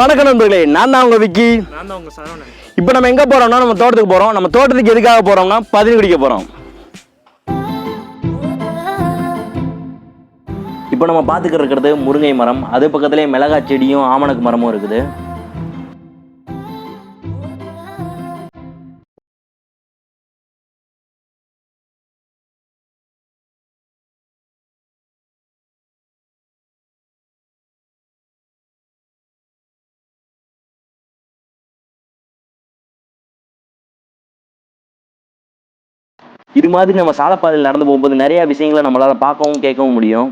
வணக்கம் நண்பர்களே நான் தான் உங்க விக்கி. இப்போ நம்ம எங்க போறோம்னா நம்ம தோட்டத்துக்கு போறோம். நம்ம தோட்டத்துக்கு எதுக்காக போறோம்னா பதினி குடிக்க போறோம். இப்போ நம்ம பார்த்துக்கிட்டு இருக்கிறது முருங்கை மரம். அது பக்கத்துலேயே மிளகாய் செடியும் ஆமணக்கு மரமும் இருக்குது. இது மாதிரி நம்ம சாலப்பாதையில் நடந்து போகும்போது நிறையா விஷயங்களை நம்மளால் பார்க்கவும் கேட்கவும் முடியும்.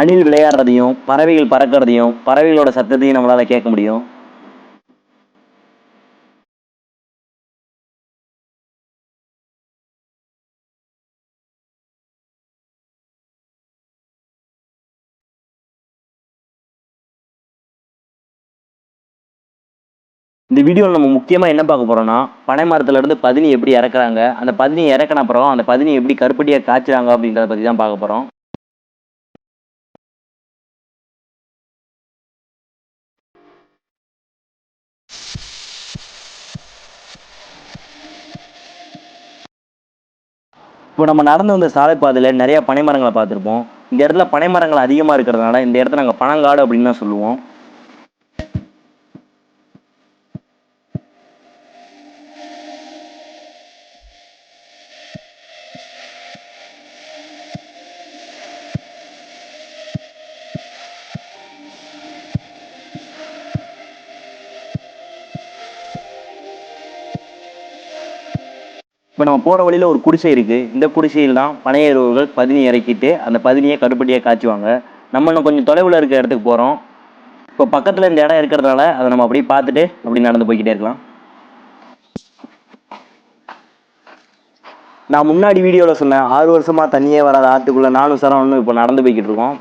அணில் விளையாடுறதையும் பறவைகள் பறக்கிறதையும் பறவைகளோட சத்தத்தையும் நம்மளால் கேட்க முடியும். இந்த வீடியோவில் நம்ம முக்கியமாக என்ன பார்க்க போகிறோம்னா பனை மரத்துலேருந்து பதினி எப்படி இறக்குறாங்க அந்த பதினி இறக்கின அப்புறம் அந்த பதினி எப்படி கருப்பட்டியாக காய்ச்சுறாங்க அப்படின்றத பற்றி தான் பார்க்க போகிறோம் இப்போ நம்ம நடந்து வந்த சாலைப்பாதையில் நிறையா பனை மரங்களை பார்த்துருப்போம். இந்த இடத்துல பனை மரங்கள் அதிகமாக இருக்கிறதுனால இந்த இடத்த நாங்கள் பனங்காடு அப்படின்னு தான் சொல்லுவோம். இப்போ நம்ம போகிற வழியில் ஒரு குடிசை இருக்குது இந்த குடிசையில் தான் பனையேறுவர்கள் பதினி இறக்கிட்டு அந்த பதினியை கருப்பட்டியாக காய்ச்சுவாங்க. நம்ம இன்னும் கொஞ்சம் தொலைவில் இருக்கிற இடத்துக்கு போகிறோம் இப்போ பக்கத்தில் இந்த இடம் இருக்கிறதுனால அதை நம்ம அப்படியே பார்த்துட்டு அப்படி நடந்து போய்கிட்டே இருக்கலாம். நான் முன்னாடி வீடியோவில் சொன்னேன் ஆறு வருஷமாக தண்ணியே வராத ஆற்றுக்குள்ளே நானும் சரவணும் இப்போ நடந்து போய்கிட்டு இருக்கோம்.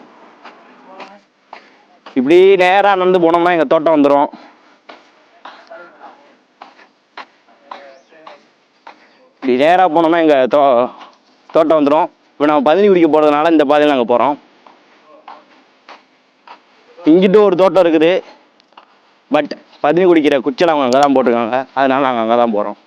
இப்படி நேராக நடந்து போனோம்னா எங்கள் தோட்டம் வந்துடும் இப்படி நேராக போனோம்னா எங்கள் தோ தோட்டம் வந்துடும் இப்போ நம்ம பதினி குடிக்க போகிறதுனால இந்த பாதையில் நாங்கள் போகிறோம் இங்கிட்ட ஒரு தோட்டம் இருக்குது. பட் பதினி குடிக்கிற குச்சல் அவங்க அங்கே தான் போட்டிருக்காங்க. அதனால நாங்கள் அங்கே தான் போகிறோம்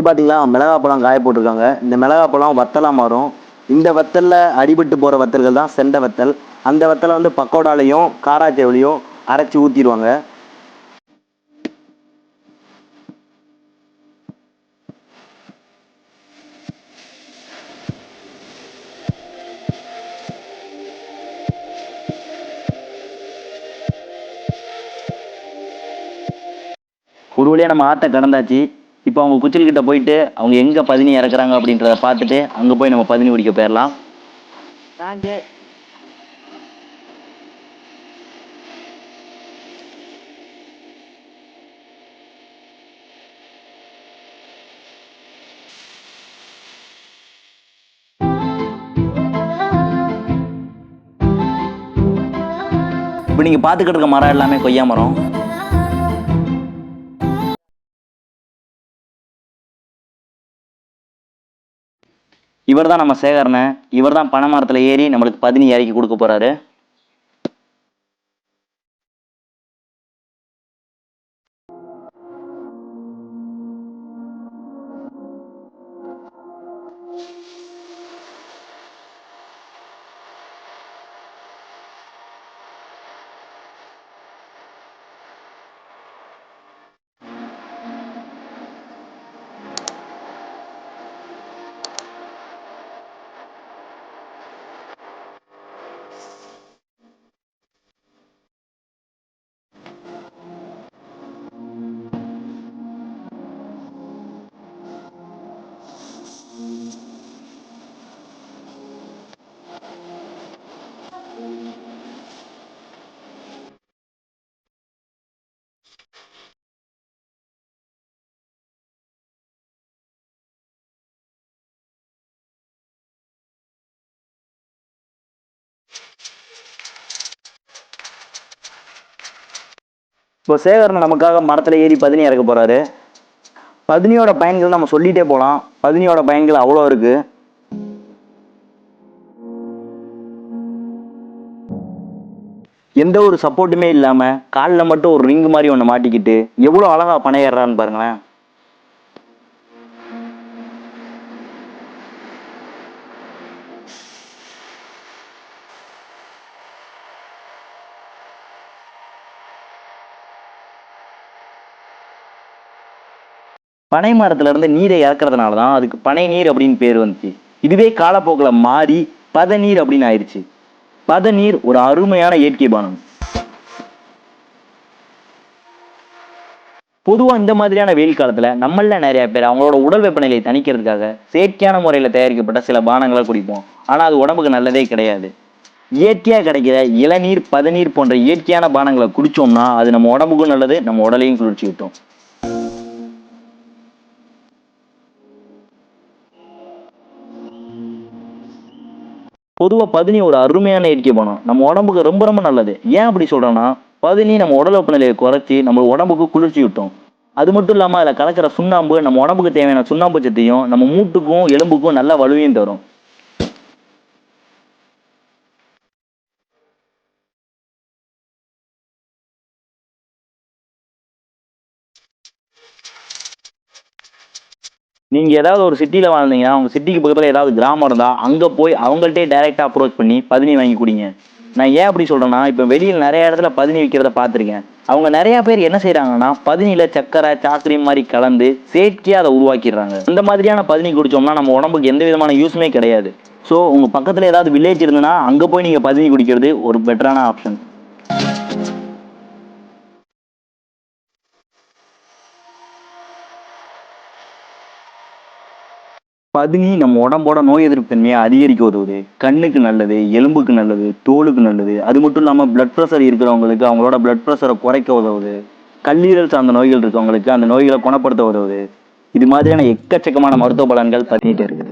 இங்கே பார்த்தீங்களா மிளகாப்பழம் காய போட்டிருக்காங்க. இந்த மிளகாப்பழம் வத்தலாக மாறும். இந்த வத்தலில் அடிபட்டு போகிற வத்தல்கள் தான் செண்டை வத்தல். அந்த வத்தலை வந்து பக்கோடாலையும் காராச்சேவலையும் அரைச்சி ஊற்றிடுவாங்க ஒரு வழியாக நம்ம ஆற்றை கடந்தாச்சு. இப்போ அவங்க குச்சில் கிட்ட போயிட்டு அவங்க எங்கே பதினி இறக்குறாங்க அப்படின்றத பார்த்துட்டு அங்கே போய் நம்ம பதினி குடிக்க போயிடலாம் இப்போ நீங்கள் பார்த்துக்கிட்டு இருக்க மரம் எல்லாமே கொய்யா மரம். இவர் தான் நம்ம சேகரனை இவர் தான் பனை மரத்தில் ஏறி நம்மளுக்கு பதினி இறக்கி கொடுக்க போகிறாரு இப்போ சேகரன் நமக்காக மரத்தில் ஏறி பதினி இறக்க போகிறாரு பதினியோட பயன்கள் நம்ம சொல்லிகிட்டே போகலாம் பதினியோட பயன்கள் அவ்வளோ இருக்குது எந்த ஒரு சப்போர்ட்டுமே இல்லாமல் காலில் மட்டும் ஒரு ரிங் மாதிரி ஒன்று மாட்டிக்கிட்டு எவ்வளோ அழகாக பனை ஏறுறான்னு பாருங்களேன். பனை மரத்துல இருந்து நீரை இறக்குறதுனால தான் அதுக்கு பனை நீர் அப்படின்னு பேர் வந்துச்சு. இதுவே காலப்போக்கில் மாறி பதநீர் அப்படின்னு ஆயிடுச்சு பதநீர் ஒரு அருமையான இயற்கை பானம். பொதுவாக இந்த மாதிரியான வெயில் காலத்தில் நம்மள நிறைய பேர் அவங்களோட உடல் வெப்பநிலையை தணிக்கிறதுக்காக செயற்கையான முறையில் தயாரிக்கப்பட்ட சில பானங்களை குடிப்போம். ஆனால் அது உடம்புக்கு நல்லதே கிடையாது. இயற்கையாக கிடைக்கிற இளநீர் பதநீர் போன்ற இயற்கையான பானங்களை குடித்தோம்னா அது நம்ம உடம்புக்கும் நல்லது நம்ம உடலையும் குளிர்ச்சி விட்டோம் பொதுவாக பதினி ஒரு அருமையான இயற்கை பணம் நம்ம உடம்புக்கு ரொம்ப ரொம்ப நல்லது. ஏன் அப்படி சொல்கிறேன்னா பதினி நம்ம உடல் வெப்பநிலையை குறைச்சி நம்ம உடம்புக்கு குளிர்ச்சி விட்டோம் அது மட்டும் இல்லாமல் அதில் கலக்கிற சுண்ணாம்பு நம்ம உடம்புக்கு தேவையான சுண்ணாம்பு சத்தையும் நம்ம மூட்டுக்கும் எலும்புக்கும் நல்ல வலுவையும் தரும். நீங்கள் ஏதாவது ஒரு சிட்டியில் வாழ்ந்தீங்கன்னா உங்கள் சிட்டிக்கு பக்கத்தில் ஏதாவது கிராமம் இருந்தால் அங்கே போய் அவங்கள்ட்டே டைரெக்டாக அப்ரோச் பண்ணி பதினி வாங்கி கொடுங்க. நான் ஏன் அப்படி சொல்கிறேன்னா இப்போ வெளியில் நிறைய இடத்துல பதினி விற்கிறத பார்த்துருக்கேன். அவங்க நிறையா பேர் என்ன செய்கிறாங்கன்னா பதினியில் சக்கரை சாக்கரி மாதிரி கலந்து செயற்கையாக அதை உருவாக்கிடுறாங்க. இந்த மாதிரியான பதினி குடித்தோம்னா நம்ம உடம்புக்கு எந்த விதமான யூஸுமே கிடையாது. ஸோ உங்கள் பக்கத்தில் ஏதாவது வில்லேஜ் இருந்ததுன்னா அங்கே போய் நீங்கள் பதினி குடிக்கிறது ஒரு பெட்டரான ஆப்ஷன் பதுங்கி நம்ம உடம்போட நோய் எதிர்ப்பு தன்மையை அதிகரிக்க உதவுது. கண்ணுக்கு நல்லது எலும்புக்கு நல்லது தோலுக்கு நல்லது. அது மட்டும் இல்லாமல் பிளட் ப்ரெஷர் இருக்கிறவங்களுக்கு அவங்களோட பிளட் ப்ரெஷரை குறைக்க உதவுது. கல்லீரல் சார்ந்த நோய்கள் இருக்கவங்களுக்கு அந்த நோய்களை குணப்படுத்த உதவுது. இது மாதிரியான எக்கச்சக்கமான மருத்துவ பலன்கள் பதினிட்டு இருக்குது.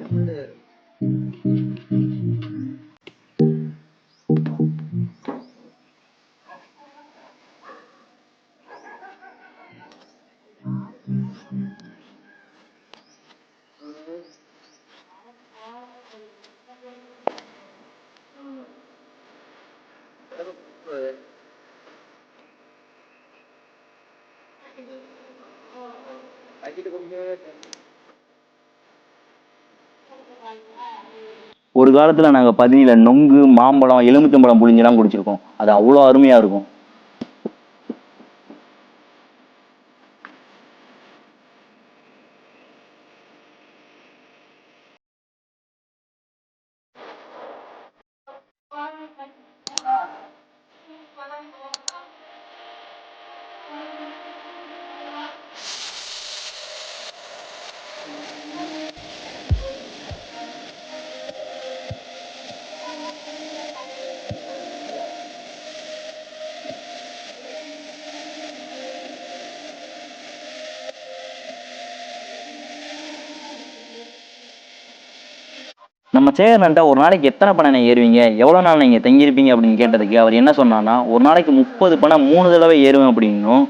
ஒரு காலத்தில் நாங்கள் பதினியில் நொங்கு மாம்பழம் எலுமிச்சம்பழம் புழிஞ்செல்லாம் குடிச்சிருக்கோம். அது அவ்வளோ அருமையாக இருக்கும். நம்ம சேகரன்ட்ட ஒரு நாளைக்கு எத்தனை பணம் ஏறுவீங்க? எவ்வளோ நாள் நீங்கள் தங்கியிருப்பீங்க அப்படின்னு கேட்டதுக்கு அவர் என்ன சொன்னார்னா ஒரு நாளைக்கு முப்பது பணம் மூணு தடவை ஏறுவேன் அப்படின்னும்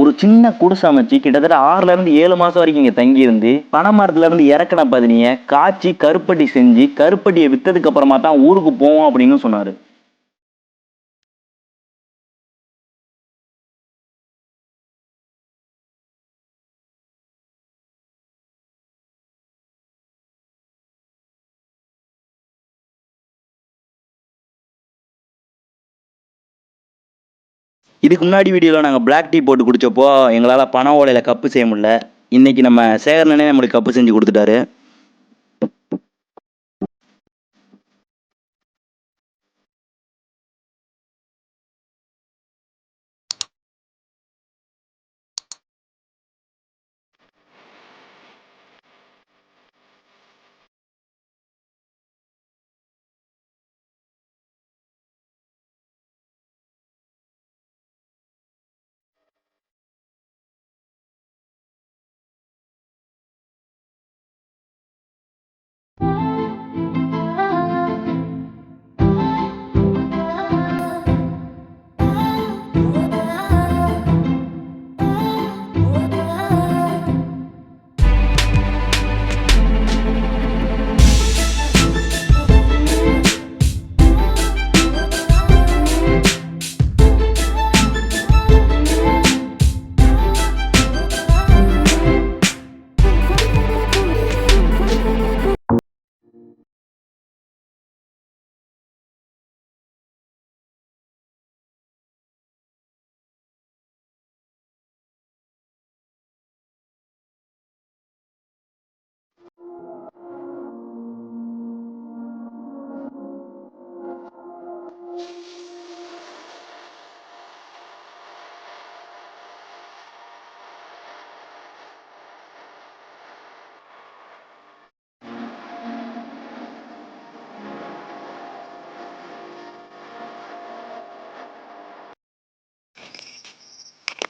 ஒரு சின்ன குடிசை அமைச்சு கிட்டத்தட்ட ஆறுலேருந்து ஏழு மாதம் வரைக்கும் இங்கே தங்கியிருந்து பனை மரத்துலேருந்து இறக்கின பதினியை காய்ச்சி கருப்பட்டி செஞ்சு கருப்பட்டியை விற்றதுக்கப்புறமா அப்புறமா தான் ஊருக்கு போவோம் அப்படின்னு சொன்னார். இதுக்கு முன்னாடி வீடியோவில் நாங்கள் பிளாக் டீ போட்டு குடித்தப்போ எங்களால் பண ஓலையில் கப்பு செய்ய முடியல. இன்றைக்கி நம்ம சேகரனே நம்மளுக்கு கப்பு செஞ்சு கொடுத்துட்டாரு.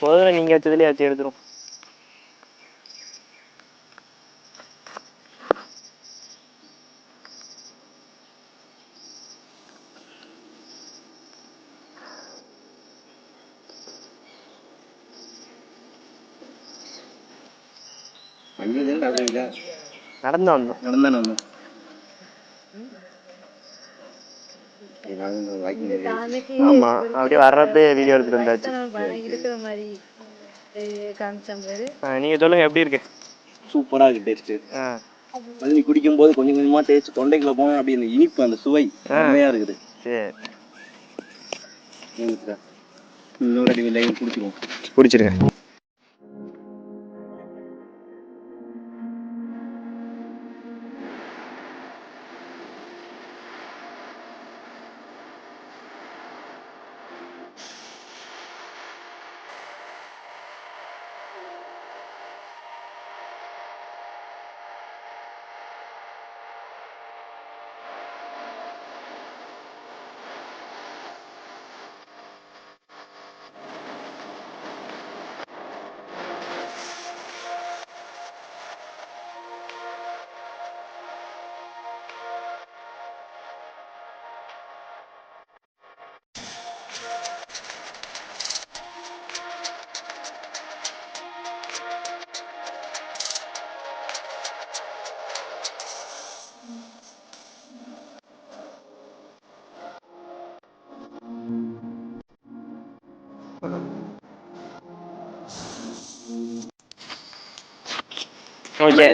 முதல்ல நீங்கள் வச்சதுலேயே வச்சு எடுத்துரும் நடந்து வந்தோம் நடந்தானே வந்தோம் ஆமா அப்படியே வர்றது வீடியோ எடுத்துட்டு வந்தாச்சு. இருக்கிற மாதிரி காமிச்சேன் பாரு. ஆ, நீங்க சொல்லுங்க எப்படி இருக்கு? சூப்பரா இருக்கு டேஸ்ட் பதினி குடிக்கும் போது கொஞ்சம் கொஞ்சமா டேஸ்ட் தொண்டைக்குள்ள போகும் அப்படி அந்த இனிப்பு அந்த சுவை செம்மையா இருக்குது. சரி. இன்னொரு அடி குடிச்சிருவோம் பிடிச்சிருக்கேன் ஓகே.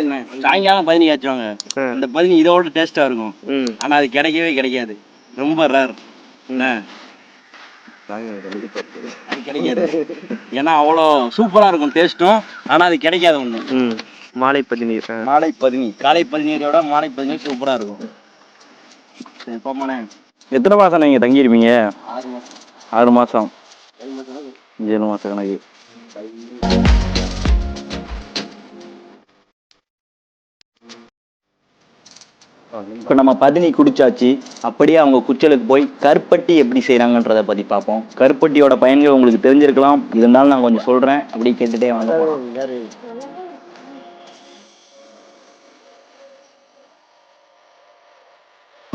சாயங்காலம் பதினி காய்ச்சுவாங்க ஆ. அந்த பதினி இதோட டேஸ்டா இருக்கும். ம். ஆனா அது கிடைக்கவே கிடைக்காது. ரொம்ப ரேர் அது கிடைக்காது. ஏன்னா அவ்வளோ சூப்பரா இருக்கும் டேஸ்ட்டும் ஆனா அது கிடைக்காது ஒண்ணு. ம். மாலை பதினீர் மாலை பதினி காலை பதினீரை விட மாலை பதினி சூப்பரா இருக்கும். போமாண்ணே. எத்தனை மாசம் நீங்க தங்கியிருப்பீங்க? ஆறு மாதம் ஆறு மாசம். ஏழு மாசம் கணக்கு. இப்போ நம்ம பதினி குடிச்சாச்சு அப்படியே அவங்க குச்சலுக்கு போய் கருப்பட்டி எப்படி செய்கிறாங்கன்றத பற்றி பார்ப்போம். கருப்பட்டியோட பயன்கள் உங்களுக்கு தெரிஞ்சிருக்கலாம். இருந்தாலும் நான் கொஞ்சம் சொல்கிறேன் அப்படி கேட்டுட்டே வாங்க போலாம்.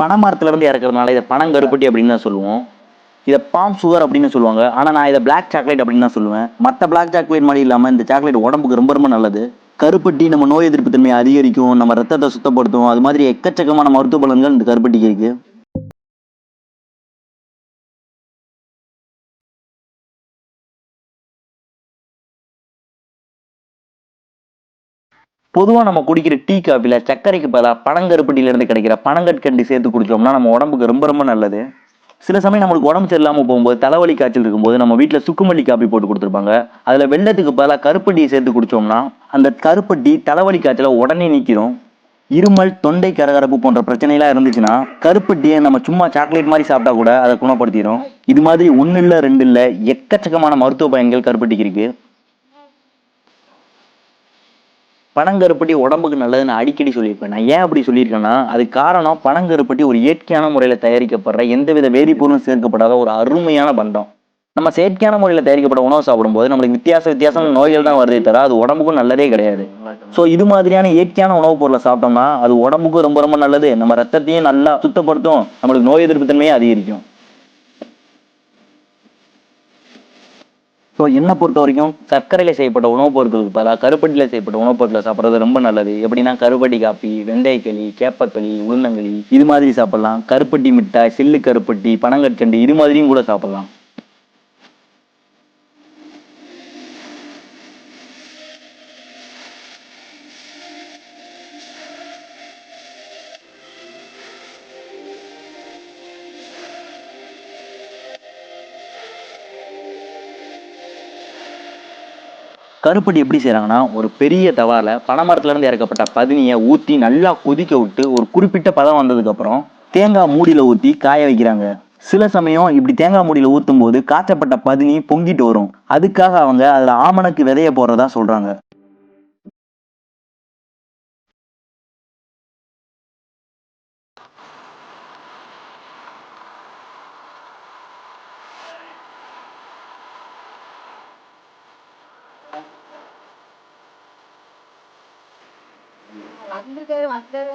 பனைமரத்துல இருந்து இறக்குறதுனால இதை பனங்கருப்பட்டி அப்படின்னு தான் சொல்லுவோம். இதை பாம் சுகர் அப்படின்னு சொல்லுவாங்க. ஆனால் நான் இதை பிளாக் சாக்லேட் அப்படின்னு தான் சொல்லுவேன். மற்ற பிளாக் சாக்லேட் மாதிரி இல்லாமல் இந்த சாக்லேட் உடம்புக்கு ரொம்ப ரொம்ப நல்லது. கருப்பட்டி நம்ம நோய் எதிர்ப்பு தன்மையை அதிகரிக்கும் நம்ம ரத்தத்தை சுத்தப்படுத்தும் அது மாதிரி எக்கச்சக்கமான மருத்துவ பலன்கள் இந்த கருப்பட்டிக்கு இருக்கு. பொதுவாக நம்ம குடிக்கிற டீ காஃபியில் சர்க்கரைக்கு பதிலாக பனங்கருப்பட்டியிலேருந்து கிடைக்கிற பனங்கற்கண்டி சேர்த்து குடித்தோம்னா நம்ம உடம்புக்கு ரொம்ப ரொம்ப நல்லது. சில சமயம் நம்மளுக்கு உடம்பு சரியில்லாமல் போகும்போது தலைவலி காய்ச்சல் இருக்கும்போது நம்ம வீட்டில் சுக்குமல்லி காப்பி போட்டு கொடுத்துருப்பாங்க. அதில் வெள்ளத்துக்கு பதிலாக கருப்பட்டியை சேர்த்து குடித்தோம்னா அந்த கருப்பட்டி தலைவலி காய்ச்சலை உடனே நிற்கிறோம் இருமல் தொண்டை கரகரப்பு போன்ற பிரச்சனைலாம் இருந்துச்சுன்னா கருப்பட்டியை நம்ம சும்மா சாக்லேட் மாதிரி சாப்பிட்டா கூட அதை குணப்படுத்திடும் இது மாதிரி ஒன்று இல்லை ரெண்டு இல்லை எக்கச்சக்கமான மருத்துவ பயன்கள் கருப்பட்டி இருக்குது பனங்கருப்பட்டி உடம்புக்கு நல்லதுன்னு அடிக்கடி சொல்லியிருப்பேன். நான் ஏன் அப்படி சொல்லியிருக்கேன்னா அது காரணம் பனங்கருப்பட்டி ஒரு இயற்கையான முறையில் தயாரிக்கப்படுற எந்தவித வேதிப்பொருளும் சேர்க்கப்படாத ஒரு அருமையான பண்டம் நம்ம செயற்கையான முறையில் தயாரிக்கப்பட்ட உணவு சாப்பிடும்போது நம்மளுக்கு வித்தியாச வித்தியாசமான நோய்கள் தான் வருதே தவிர அது உடம்புக்கும் நல்லதே கிடையாது. ஸோ இது மாதிரியான இயற்கையான உணவுப் பொருளை சாப்பிட்டோம்னா அது உடம்புக்கும் ரொம்ப ரொம்ப நல்லது. நம்ம ரத்தத்தையும் நல்லா சுத்தப்படுத்தும். நம்மளுக்கு நோய் எதிர்ப்பு தன்மையை அதிகரிக்கும். ஸோ என்னை பொறுத்த வரைக்கும் சர்க்கரையில் செய்யப்பட்ட உணவுப் பொருட்களுக்கு பதிலாக கருப்பட்டியில் செய்யப்பட்ட உணவுப் பொருட்களை சாப்பிட்றது ரொம்ப நல்லது. எப்படின்னா கருப்பட்டி காப்பி வெந்தயக்களி கேப்பக்களி உளுந்தங்களி இது மாதிரி சாப்பிடலாம். கருப்பட்டி மிட்டாய் சில்லு கருப்பட்டி பனங்கற்கண்டு இது மாதிரியும் கூட சாப்பிடலாம். கருப்பட்டி எப்படி செய்கிறாங்கன்னா ஒரு பெரிய தவால பனைமரத்துலேருந்து இறக்கப்பட்ட பதினியை ஊற்றி நல்லா கொதிக்க விட்டு ஒரு குறிப்பிட்ட பதம் வந்ததுக்கப்புறம் தேங்காய் மூடியில் ஊற்றி காய வைக்கிறாங்க. சில சமயம் இப்படி தேங்காய் மூடியில் ஊற்றும் போது காய்ச்சப்பட்ட பதினி பொங்கிட்டு வரும். அதுக்காக அவங்க அதில் ஆமணக்கு விதைய போடுறதா சொல்கிறாங்க అందరికీ అందరూ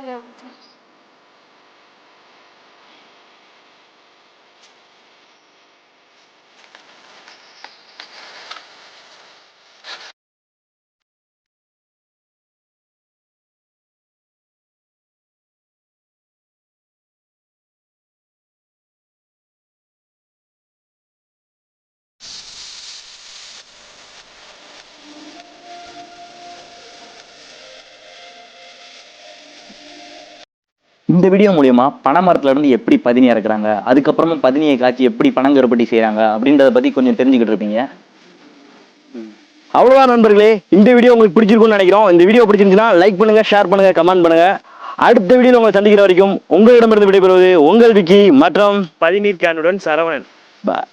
இந்த வீடியோ மூலியமா பனைமரத்துல இருந்து எப்படி பதினி இறக்குறாங்க அதுக்கப்புறமா பதினியை காய்ச்சி எப்படி பனங்கருப்பட்டி செய்றாங்க அப்படின்றத பத்தி கொஞ்சம் தெரிஞ்சுக்கிட்டு இருப்பீங்க. அவ்வளவுதான் நண்பர்களே இந்த வீடியோ உங்களுக்கு பிடிச்சிருக்கும்னு நினைக்கிறோம். இந்த வீடியோ பிடிச்சிருந்துச்சுன்னா லைக் பண்ணுங்க ஷேர் பண்ணுங்க கமெண்ட் பண்ணுங்க. அடுத்த வீடியோல உங்களை சந்திக்கிற வரைக்கும் உங்களிடமிருந்து விடைபெறுவது உங்கள் விக்கி மற்றும் பதினீர் கேனுடன் சரவணன். ப-